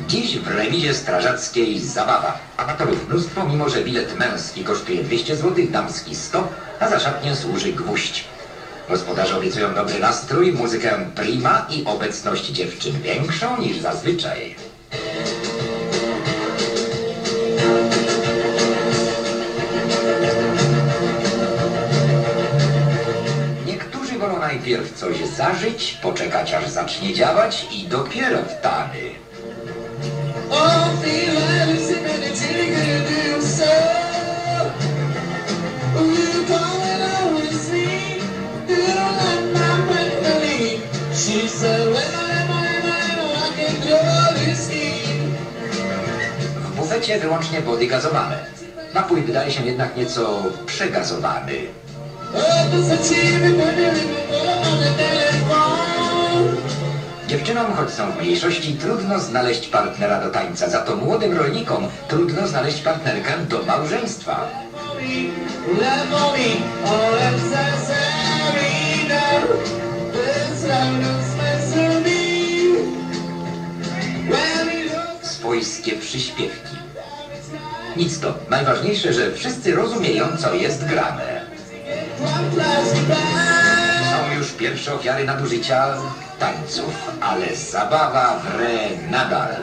Dziś w remizie strażackiej zabawa. Amatorów mnóstwo, mimo że bilet męski kosztuje 200 zł, damski 100, a za szatnię służy gwóźdź. Gospodarze obiecują dobry nastrój, muzykę prima i obecność dziewczyn większą niż zazwyczaj. Niektórzy wolą najpierw coś zażyć, poczekać aż zacznie działać i dopiero w W bufecie wyłącznie wody gazowane. Napój wydaje się jednak nieco przegazowany. Dziewczynom, choć są w mniejszości, trudno znaleźć partnera do tańca. Za to młodym rolnikom trudno znaleźć partnerkę do małżeństwa. Swojskie przyśpiewki. Nic to. Najważniejsze, że wszyscy rozumieją, co jest grane. Pierwsze ofiary nadużycia tańców, ale zabawa wre nadal.